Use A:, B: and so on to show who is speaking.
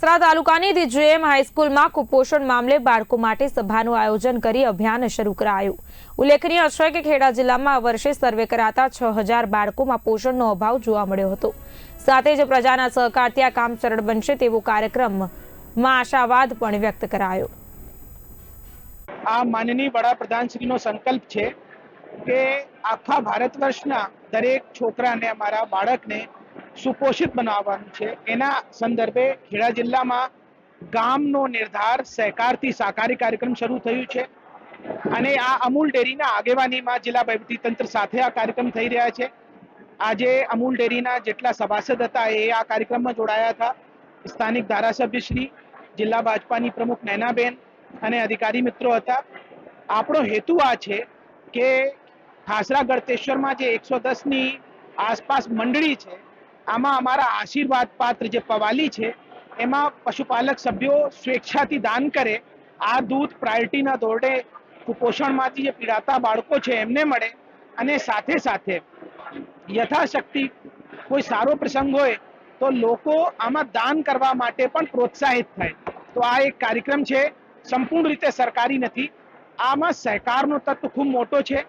A: બગસરા તાલુકાની the JM હાઈસ્કૂલમાં કુપોષણ મામલે બાળકો માટે સભાનું આયોજન કરી અભિયાન શરૂ કરાયું. ઉલ્લેખનીય છે કે ખેડા જિલ્લામાં આ વર્ષે સર્વે કરાતા છ હજાર બાળકોમાં પોષણનો અભાવ જોવા મળ્યો હતો. સાથે જ પ્રજાના સહકારથી આ કામ સરળ બનશે તેવો કાર્યક્રમમાં આશાવાદ પણ વ્યક્ત કરાયો.
B: આ માનનીય વડાપ્રધાનશ્રીનો સંકલ્પ છે કે આખા ભારત વર્ષના દરેક છોકરાને, અમારા બાળકને સુપોષિત બનાવવાનું છે. એના સંદર્ભે ખેડા જિલ્લામાં ગામનો નિર્ધાર સહકારથી સાકારી કાર્યક્રમ શરૂ થયું છે. અને આ અમૂલ ડેરીના આગેવાનીમાં જિલ્લા તંત્ર સાથે આ કાર્યક્રમ થઈ રહ્યા છે. આજે અમૂલ ડેરીના જેટલા સભાસદ હતા એ આ કાર્યક્રમમાં જોડાયા હતા. સ્થાનિક ધારાસભ્યશ્રી, જિલ્લા ભાજપાની પ્રમુખ નૈનાબેન અને અધિકારી મિત્રો હતા. આપણો હેતુ આ છે કે ખાસરા ગળતેશ્વરમાં જે એકસો દસની આસપાસ મંડળી છે આમાં અમારા આશીર્વાદ પાત્ર જે પવાલી છે, એમાં પશુપાલક સભ્યો સ્વેચ્છાથી દાન કરે. આ દૂધ પ્રાયોરિટીના ધોરણે કુપોષણમાંથી જે પીડાતા બાળકો છે, એમને મળે અને સાથે સાથે યથાશક્તિ કોઈ સારો પ્રસંગ હોય તો લોકો આમાં દાન કરવા માટે પણ પ્રોત્સાહિત થાય. તો આ એક કાર્યક્રમ છે, સંપૂર્ણ રીતે સરકારી નથી. આમાં સહકારનો તત્વ ખૂબ મોટો છે.